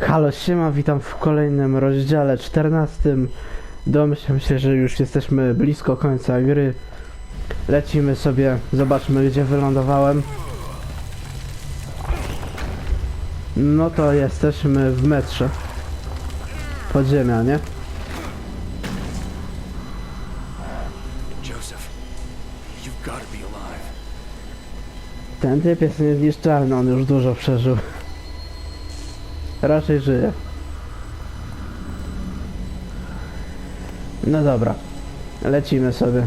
Halo, siema, witam w kolejnym rozdziale 14. Domyślam się, że już jesteśmy blisko końca gry. Lecimy sobie, zobaczmy gdzie wylądowałem. No to jesteśmy w metrze. Podziemia, nie? Ten typ jest niezniszczalny, on już dużo przeżył. Raczej żyje. No dobra. Lecimy sobie.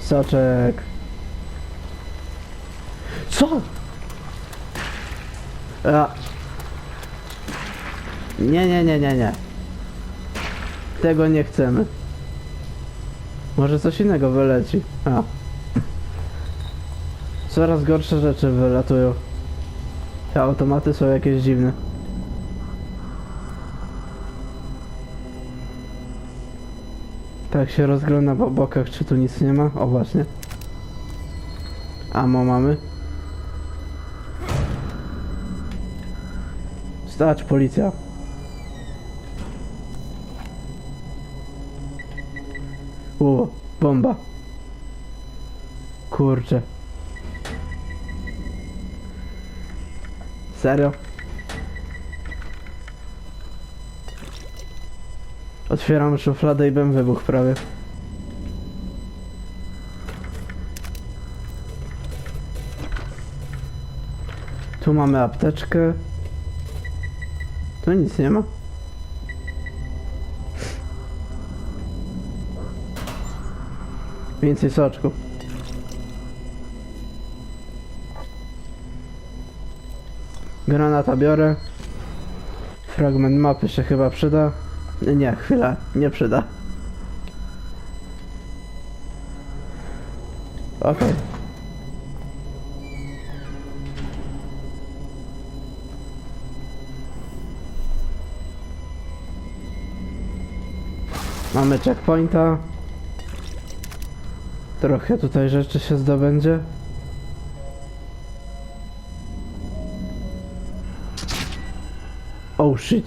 Soczek. Co? A. Nie, nie, nie, nie, nie. Tego nie chcemy. Może coś innego wyleci. A. Coraz gorsze rzeczy wylatują. Te automaty są jakieś dziwne. Tak się rozgląda po bokach, czy tu nic nie ma? O właśnie. Amo mamy. Stać, policja. Kurczę. Serio? Otwieram szufladę i bym wybuch prawie. Tu mamy apteczkę. Tu nic nie ma. Więcej soczku. Granata biorę. Fragment mapy się chyba przyda. Nie, chwila, nie przyda. Okej. Mamy checkpointa. Trochę tutaj rzeczy się zdobędzie. Shit.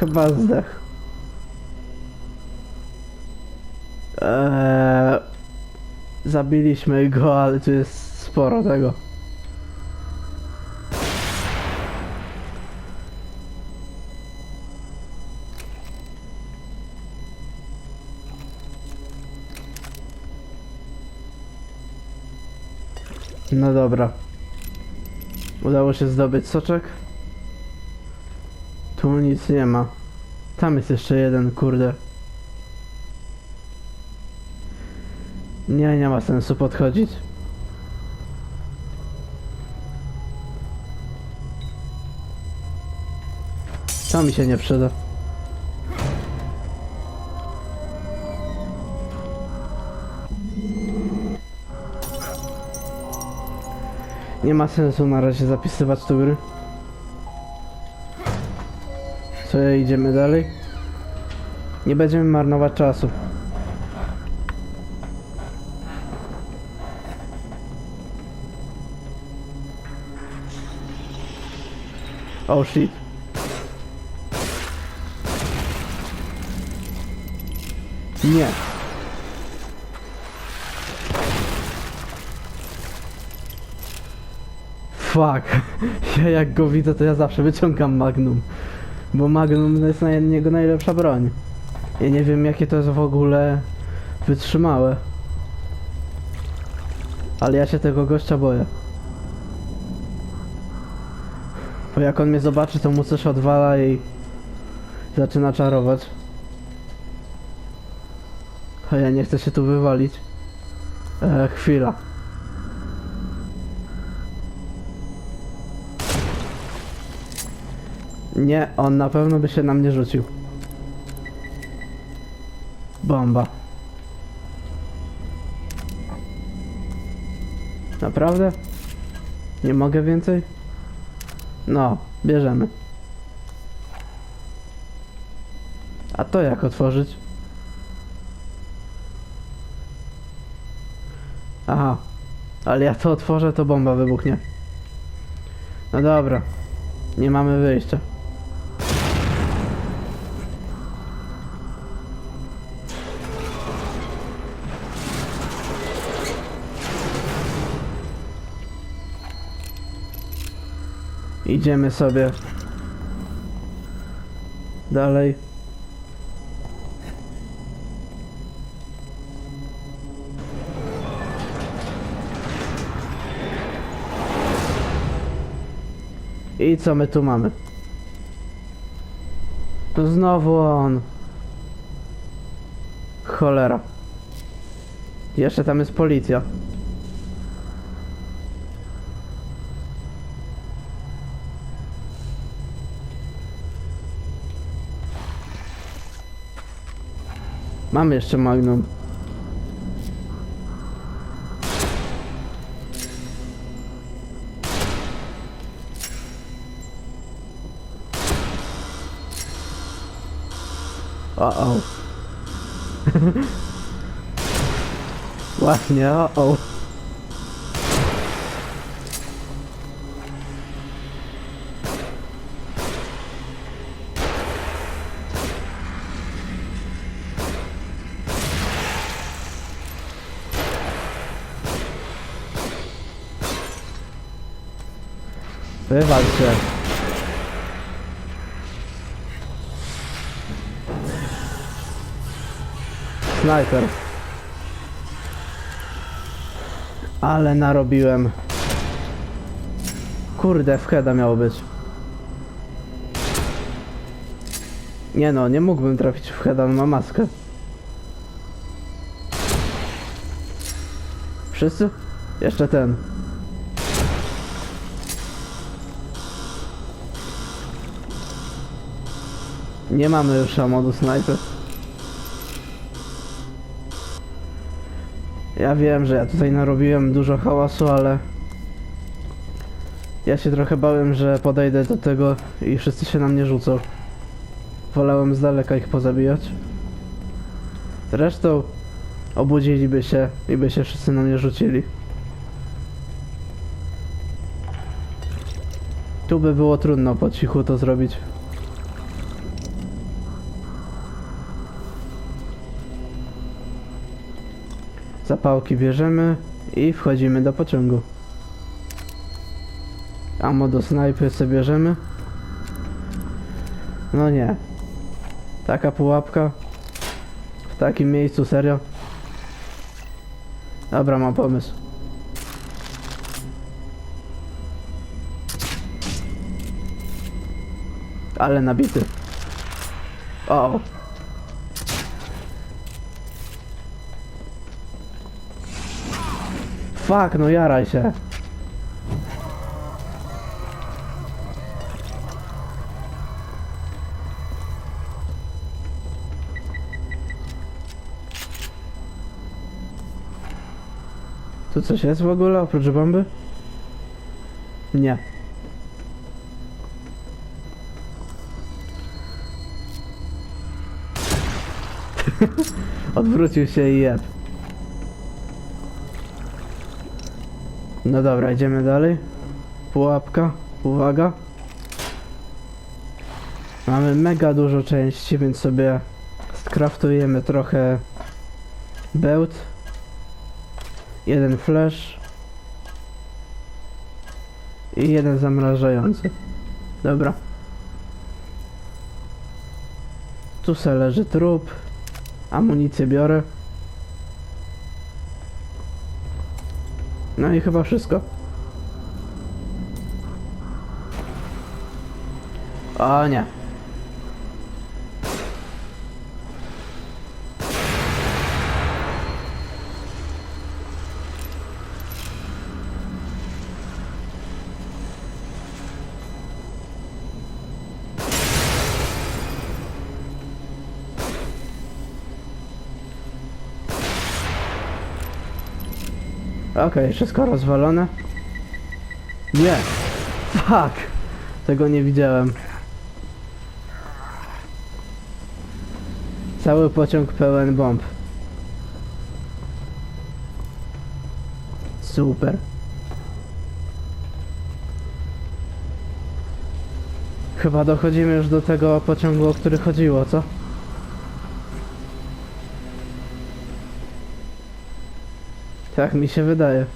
Chyba zdech. Eee, zabiliśmy go, ale tu jest sporo tego. No dobra. Udało się zdobyć soczek. Tu nic nie ma. Tam jest jeszcze jeden, kurde. Nie, nie ma sensu podchodzić. To mi się nie przyda. Nie ma sensu na razie zapisywać tu gry. Co, idziemy dalej? Nie będziemy marnować czasu. Oh shit. Nie. Fuck. Ja jak go widzę, to ja zawsze wyciągam Magnum. Bo Magnum to jest na niego najlepsza broń. Ja nie wiem jakie to jest w ogóle wytrzymałe. Ale ja się tego gościa boję. Bo jak on mnie zobaczy, to mu coś odwala i zaczyna czarować. A ja nie chcę się tu wywalić. E, chwila. Nie, on na pewno by się na mnie rzucił. Bomba. Naprawdę? Nie mogę więcej? No, bierzemy. A to jak otworzyć? Aha. Ale ja to otworzę, to bomba wybuchnie. No dobra. Nie mamy wyjścia. Idziemy sobie dalej. I co my tu mamy? To znowu on. Cholera. Jeszcze tam jest policja. Mamy jeszcze Magnum. O o. Właśnie, o o. Wywal się. Snajper. Ale narobiłem. Kurde, w heada miało być. Nie no, nie mógłbym trafić w heada, on ma maskę. Wszyscy? Jeszcze ten. Nie mamy już modu snajper. Ja wiem, że ja tutaj narobiłem dużo hałasu, ale... Ja się trochę bałem, że podejdę do tego i wszyscy się na mnie rzucą. Wolałem z daleka ich pozabijać. Zresztą obudziliby się i by się wszyscy na mnie rzucili. Tu by było trudno po cichu to zrobić. Zapałki bierzemy i wchodzimy do pociągu. Amo do snajpy sobie bierzemy. No nie. Taka pułapka. W takim miejscu, serio. Dobra, mam pomysł. Ale nabity. O. Fuck, no jaraj się. Tu coś jest w ogóle oprócz bomby? Nie. Odwrócił się i jeb. No dobra, idziemy dalej. Pułapka, uwaga. Mamy mega dużo części, więc sobie skraftujemy trochę bełt. Jeden flash. I jeden zamrażający. Dobra. Tu se leży trup. Amunicję biorę. No i chyba wszystko. O nie. Okej, wszystko rozwalone. Nie! Fuck! Tego nie widziałem. Cały pociąg pełen bomb. Super. Chyba dochodzimy już do tego pociągu, o który chodziło, co? Tak mi się wydaje.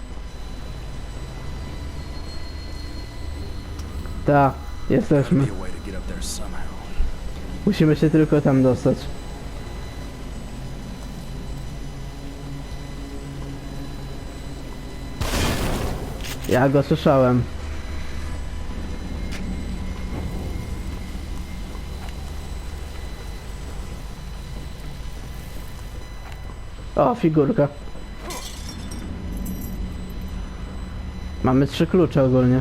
Tak, jesteśmy. Musimy się tylko tam dostać. Ja go słyszałem. O, figurka. Mamy trzy klucze ogólnie.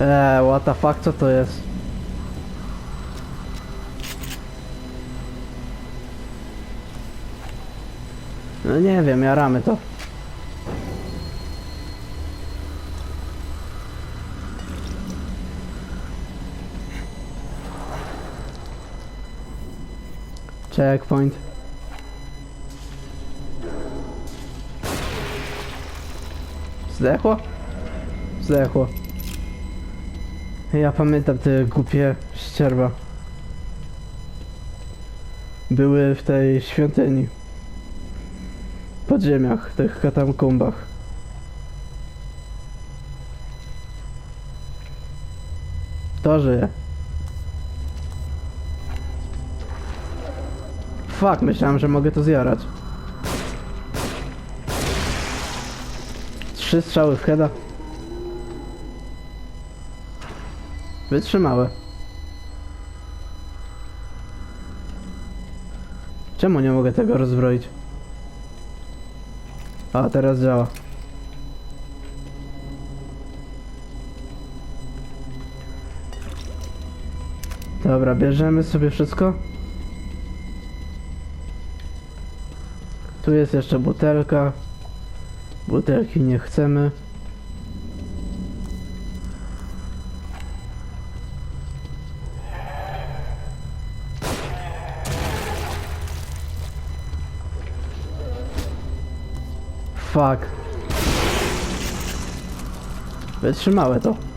Eee, what the fuck, co to jest? No nie wiem, jaramy to. Checkpoint. Zdechło? Zdechło. Ja pamiętam te głupie ścierwa. Były w tej świątyni. Podziemiach, tych katakombach. To żyje. Fuck, myślałem, że mogę to zjarać. Trzy strzały w heada. Wytrzymałe. Czemu nie mogę tego rozbroić? A, teraz działa. Dobra, bierzemy sobie wszystko. Tu jest jeszcze butelka. Butelki nie chcemy. Fuck. Wytrzymałe to.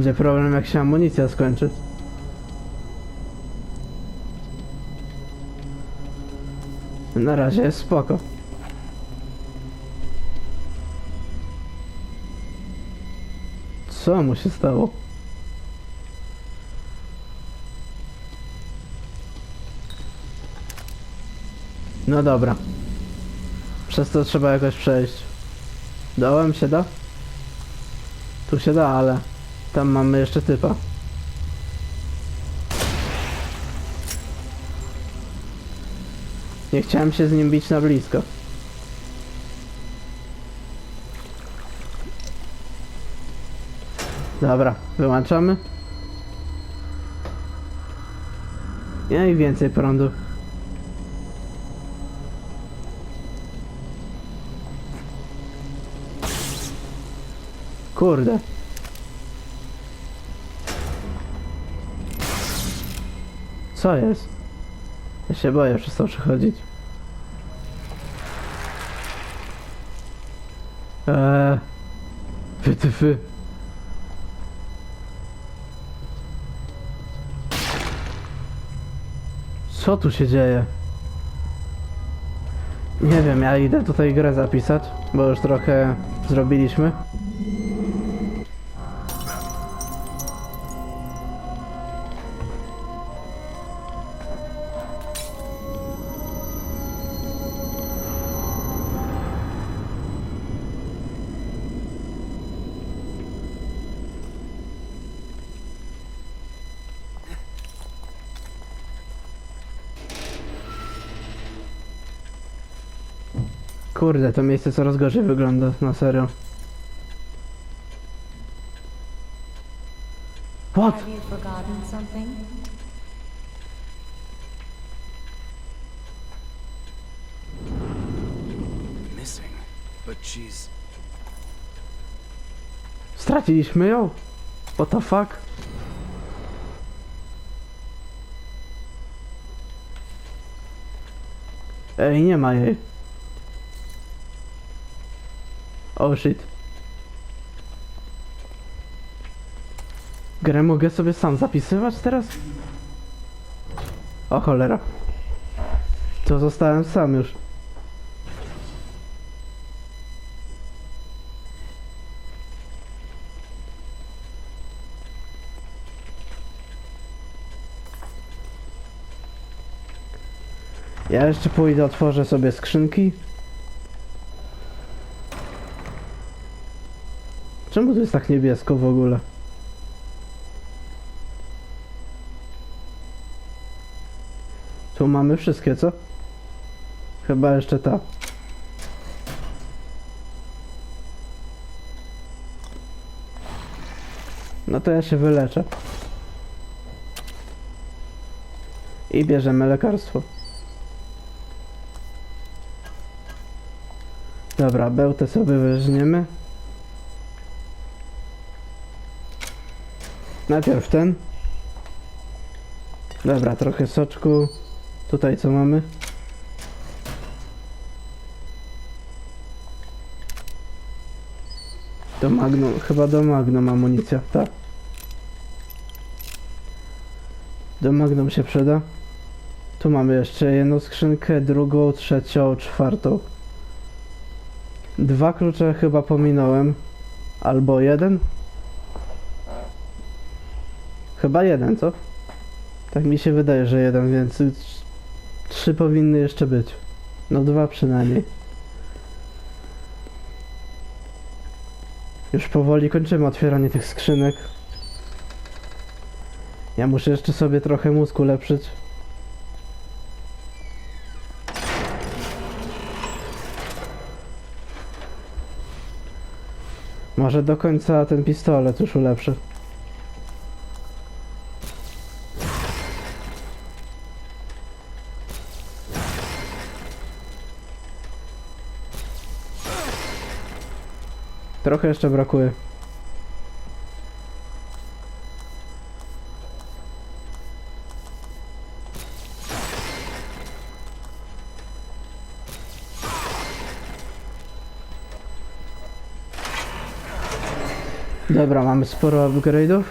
Będzie problem jak się amunicja skończy. Na razie jest spoko. Co mu się stało? No dobra. Przez to trzeba jakoś przejść. Dołem się da? Tu się da, ale tam mamy jeszcze typa. Nie chciałem się z nim bić na blisko. Dobra, wyłączamy. Nie i więcej prądu. Kurde. Co jest? Ja się boję przez to przechodzić. Eee. Wytyfy. Co tu się dzieje? Nie wiem, ja idę tutaj grę zapisać, bo już trochę zrobiliśmy. Kurde, to miejsce coraz gorzej wygląda, na serio. What? Have you forgotten something? Missing. But she's. Straciliśmy ją? What the fuck? Ej, nie ma jej. Oh shit. Grę mogę sobie sam zapisywać teraz? O cholera. To zostałem sam już. Ja jeszcze pójdę, otworzę sobie skrzynki. Czemu tu jest tak niebiesko w ogóle? Tu mamy wszystkie, co? Chyba jeszcze ta. No to ja się wyleczę. I bierzemy lekarstwo. Dobra, bełtę sobie weźmiemy. Najpierw ten. Dobra, trochę soczku. Tutaj co mamy? Do Magnum, chyba do Magnum amunicja, tak. Do Magnum się przyda. Tu mamy jeszcze jedną skrzynkę, drugą, trzecią, czwartą. Dwa klucze chyba pominąłem. Albo jeden? Chyba jeden, co? Tak mi się wydaje, że jeden, więc trz- trzy powinny jeszcze być. No dwa przynajmniej. Już powoli kończymy otwieranie tych skrzynek. Ja muszę jeszcze sobie trochę mózgu lepszyć. Może do końca ten pistolet już ulepszy. Trochę jeszcze brakuje. Dobra, mamy sporo upgrade'ów.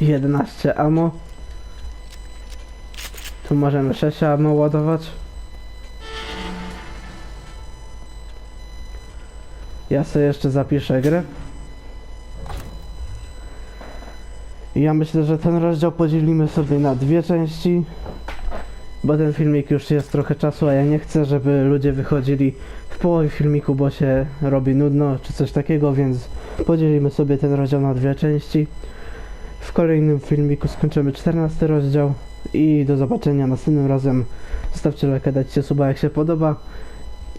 11 ammo. Tu możemy 6 ammo ładować. Ja sobie jeszcze zapiszę grę. I ja myślę, że ten rozdział podzielimy sobie na dwie części. Bo ten filmik już jest trochę czasu, a ja nie chcę, żeby ludzie wychodzili w połowie filmiku, bo się robi nudno czy coś takiego, więc podzielimy sobie ten rozdział na dwie części. W kolejnym filmiku skończymy 14 rozdział i do zobaczenia następnym razem. Zostawcie lajka, dajcie suba jak się podoba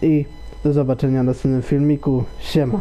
i do zobaczenia w następnym filmiku. Siema.